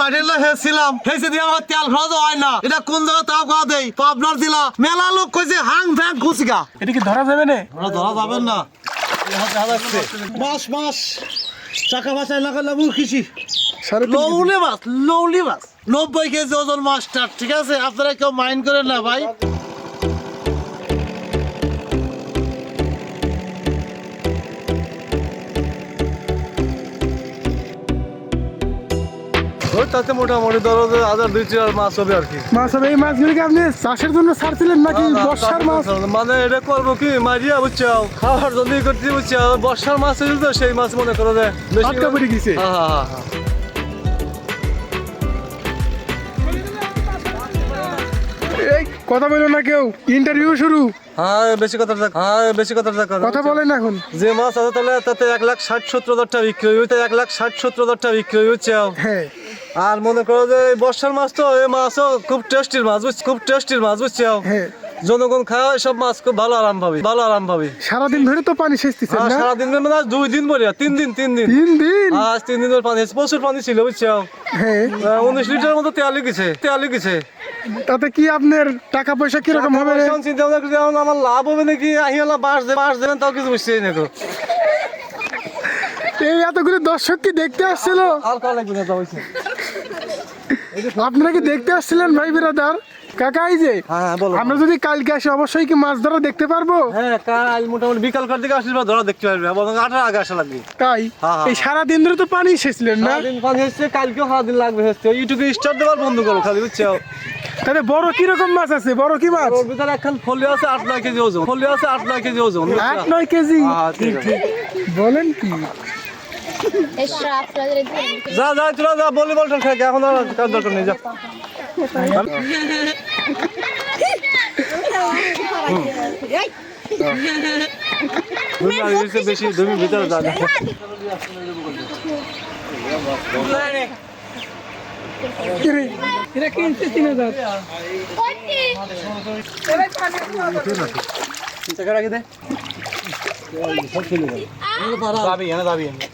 মাঠের হেসছিলাম হেসে দিয়ে আমার তেল খরচ হয় না। এটা কোন জায়গা তাও খাওয়া দেই? তো আপনার দিলা। মেলা লোক কইছে হাং ফ্যাং খুশিকা এটা কি ধরা যাবে না? ওরা ধরা যাবেন না। মাস মাস। টাকা পয়সা লাগা লাগু কৃষি সাড়ে তিন কেজি। লৌলি মাছ লৌলি মাছ। নব্বই কেজি ওজন মাছটা ঠিক আছে? আপনারা কেউ মাইন্ড করেন না ভাই। ওই তাতে মোটামুটি ধরো যে হাজার দুই চার মাছ হবে আর কি। মাছ হবে। এই মাছগুলিকে আপনি চাষের জন্য ছাড়ছিলেন নাকি বর্ষার মাছ? মানে এটা করব কি? মারিয়া বুঝছ খাওয়ার করতে বুঝছ বর্ষার মাছ তো সেই মাছ মনে করো যে আটকা পড়ে গেছে। হ্যাঁ হ্যাঁ হ্যাঁ কথা বলো না কেউ। ইন্টারভিউ শুরু। হ্যাঁ বেশি কথা থাক হ্যাঁ বেশি কথা থাক কথা বলেন এখন। যে মাছ আছে তাহলে তাতে এক লাখ ষাট সত্তর হাজার টাকা বিক্রি হইতে এক লাখ ষাট সত্তর হাজার টাকা বিক্রি হচ্ছে হ্যাঁ। আর মনে করো যে বর্ষার মাছ তো এই মাছও খুব টেস্টির মাছ বুঝছি খুব টেস্টির মাছ বুঝছ জনগণ খায় সব মাছ খুব ভালো আরাম পাবি ভালো আরাম পাবি। সারাদিন ধরে তো পানি সেচতেছেন আর না? সারাদিন মানে দুই দিন বলিয়া তিন দিন তিন দিন। তিন দিন? আজ তিন দিনের পানি প্রচুর পানি ছিল বুঝছ হ্যাঁ। উনিশ লিটার মতো তেল গেছে তেল গেছে তাতে কি আপনার টাকা পয়সা কীরকম হবে? চিন্তা ভাবনা আমার লাভ হবে নাকি? আহিয়ালা বাস দেবে বাস দেবেন তাও কিছু বুঝছি না তো। এই এতগুলো দর্শক কি দেখতে আসছিল? আপনারা কি দেখতে আসছিলেন ভাই বিরাদার? কাকা এই যে হ্যাঁ আমরা যদি কালকে আসি অবশ্যই কি মাছ ধরা দেখতে পারব? হ্যাঁ কাল মোটামুটি বিকাল কার দিকে আসলে ধরা দেখতে পারবে। আঠারো আগে আসা লাগবে। তাই? হ্যাঁ, হ্যাঁ। এই সারা দিন ধরে তো পানি সেচলেন না? পানি হচ্ছে কালকেও সারাদিন লাগবে ইউটিউবে দেওয়ার বন্ধ করো খালি বুঝছ? তাহলে বড় কি রকম মাছ আছে? বড় কি মাছ? ওর ভিতরে একখান ফলি আছে আট নয় কেজি ওজন। আছে কেজি ওজন বুঝছ? আট নয় কেজি? হ্যাঁ, ঠিক আছে। বলেন কি? যা যা তোরা যা ভলিবল খেল এখন আর কাজ দরকার নেই যা বেশি তুমি ভিতরে যা? এরা কিনছে তিন হাজার এ তো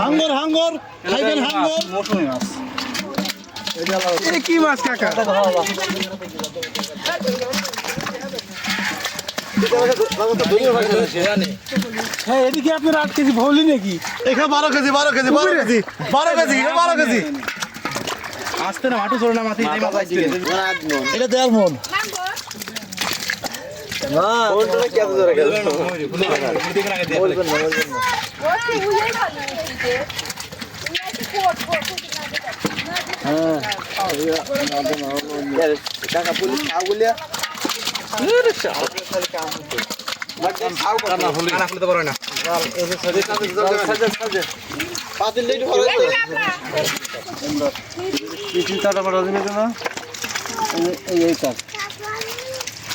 হাঙ্গর হাঙ্গর খাইবেন হাঙ্গর। কি মাছ কাকা? হ্যাঁ এদিকে আপনার আট কেজি ভৌলি নাকি? এখানে বারো কেজি বারো কেজি বারো কেজি বারো কেজি বারো কেজি। আসতে না মাঠু চলে না মাথায় এটা দেড় মন। টাটা পাঠা দিনে না মহা মাছ মহা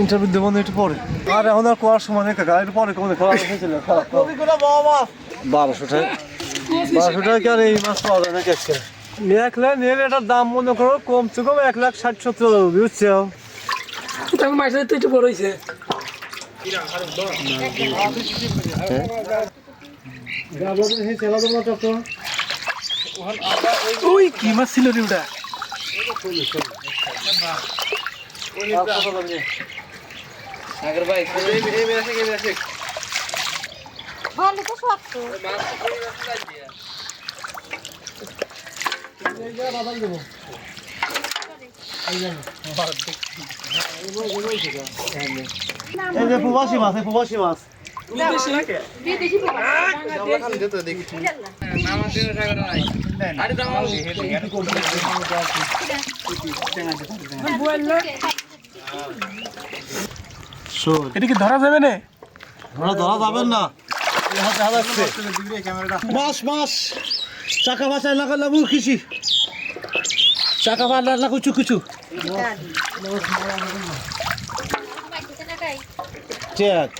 ইন্টারভিউ দেবো না একটু পরে আর এখন আর কোয়ার সময় নেই কাকা একটু পরে কোনে খারাপ হয়েছিল বারোশো টাকা বারোশো টাকা আর এই মাছ পাওয়া যায় না কেসকে দেখলে নিয়ে এটার দাম মনে করো কমছে কম এক লাখ ষাট সত্তর হাজার বুঝছ? মাছের তো একটু বড় হয়েছে ওই কি মাছ ছিল রে ওটা? ভালো তো শক্ত এই যে প্রবাসী মাছ এই প্রবাসী মাছ। বিদেশি পোকা শোন। এটা কি ধরা যাবে না? ধরা ধরা যাবেন না। মাস মাস চাকা করলে মুখ খিসি চাকা বাঁধলে না কুচু কুচু চেক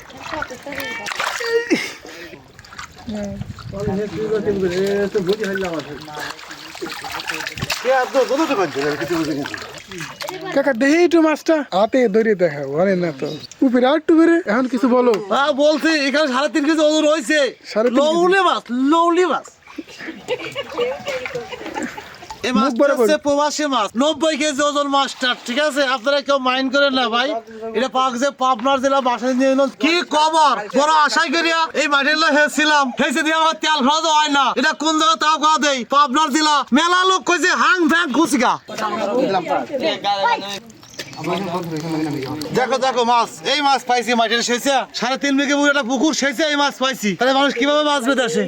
কাকা দেখে একটু মাছটা। হাতে ধরে দেখা বলে না তো। উপরে আর একটু বেড়ে এখন কিছু বলো। হ্যাঁ বলছি এখানে সাড়ে তিন কেজি ওজন কেজি? লৌলি মাছ লৌলি মাছ। এই মাছ হচ্ছে প্রবাসী মাছ। নব্বই কেজি ওজন মাছটা ঠিক আছে? আপনারা কেউ মাইন্ড করেন না ভাই। এটা পাক যে পাবনার জেলা বাসায় নিয়ে এলো কি কবর? বড় আশাই করিয়া এই মাঠের হেসছিলাম। হেসে দিয়ে আমার তেল খরচ হয় না। এটা কোন জায়গা তাও কথা দেই? পাবনার জেলা। মেলা লোক কইছে হাং দেখো দেখো মাছ। এই মাছ পাইছি মাঠের শেষে সাড়ে তিন বিঘে একটা পুকুর শেষে এই মাছ পাইছি। তাহলে মানুষ কীভাবে মাছ বেঁধে আসে